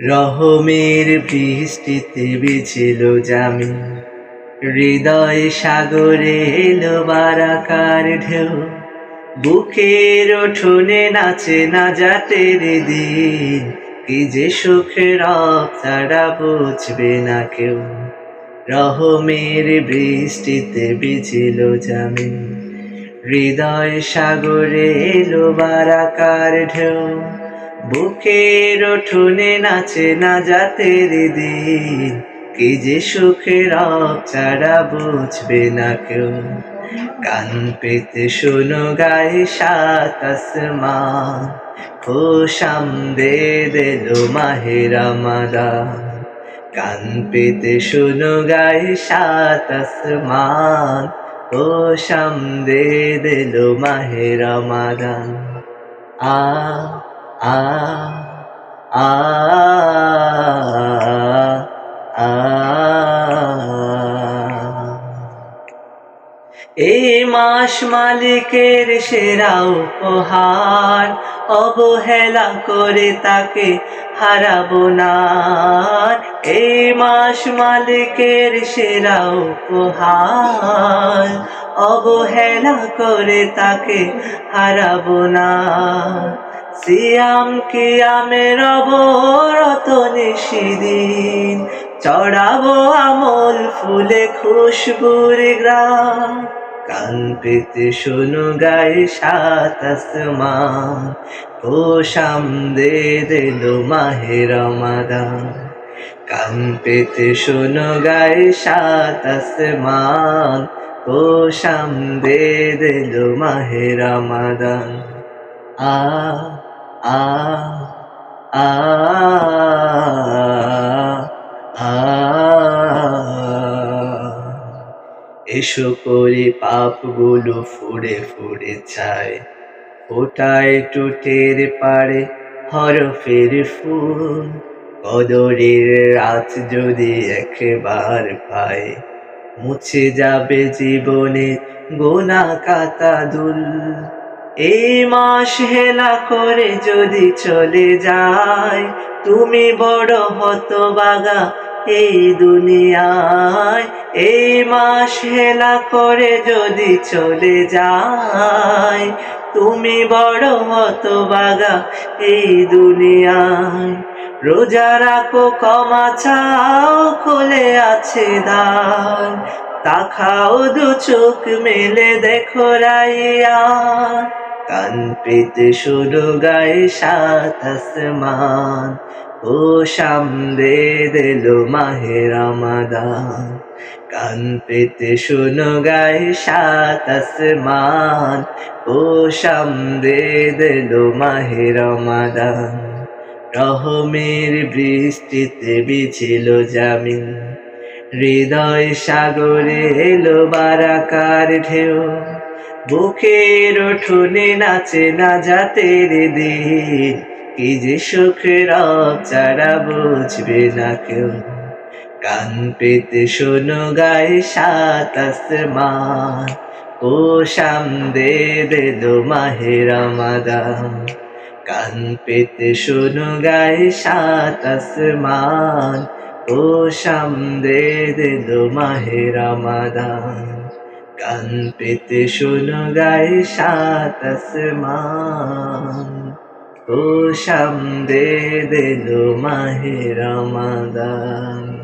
রহমের বৃষ্টিতে বিছিল জামি। হৃদয় সাগরে এলো বারাকার ঢেউ। বুকের উঠোনে নাচে না জাতের দিন। কি যে সুখের ছাড়া বুঝবে না কেউ। রহমের বৃষ্টিতে বিছিল জামি। হৃদয় সাগরে এলো বারাকার ঢেউ। বুকের উঠোনে নাচে না জাতের দিন, কি যে সুখের ছাড়া বুঝবে না কেউ। কান পেতে শোনো গায়ে সাত আসমান ও সামদে দিল মাহেরা মাদা কান পেতে শোনো গায়ে সাত আসমান ও সামদে দিল মাহেরা মাদা আ আ আ আ এই মাস মালিকের সেরা উপহার, অবহেলা করে তাকে হারাবো না। এই মাস মালিকের সেরা উপহার, অবহেলা করে তাকে হারাবো না। সিয়াম কিয়ামের অবরত নিশিদিন। চড়াবো আমল ফুলে খুশবুর গ্রাম। কান পেতে শোনো গায়ে সাত আসমান। ও সামদে দিল মাহে রমাদান। কান পেতে শোনো গায়ে সাত আসমান। ও সামদে দিল মাহে রমাদান। আ আ আ এসো করে পাপগুলো ফুড়ে ফুড়ে চায় ফোটায় টুটের পারে হরফের ফুল। কদরের রাত যদি একবার পায় মুছে যাবে জীবনে গোনা কাতা দুল এই মাস হেলা করে যদি চলে যায়, তুমি বড় হতবাগা এই দুনিয়ায়। এই মাস হেলা করে যদি চলে যায়, তুমি বড় হতবাগা এই দুনিয়ায়। রোজা রাখো, ক্ষমা চাও, খুলে আছে দ্বার তাকাও দু চোখ মেলে দেখো রাইয়া। কান পেতে শুরু গায়ে সাত আসমান। ও সামদে দিল মাহে রমাদান। কান পেতে শুনো গায়ে সাত আসমান। ও সামদে দিল মাহে রমাদান। রহমের বৃষ্টিতে বিছিল জামিন। হৃদয় সাগরে এলো বারাকার ঢেউ। বুকের উঠোনে নাচে না জাতের দিন। কি যে সুখের চারা বুঝবে না কেউ। কান পেতে শোনো গায়ে সাত আসমান। ও সামদে দিল মাহে রমাদান। কান পেতে শোনো গায়ে সাত আসমান। ও সামদে দিল মাহে রমাদান। কান পেতে শোনো গায়ে সাত আসমান। ও সামদে দিল মাহে রমাদান।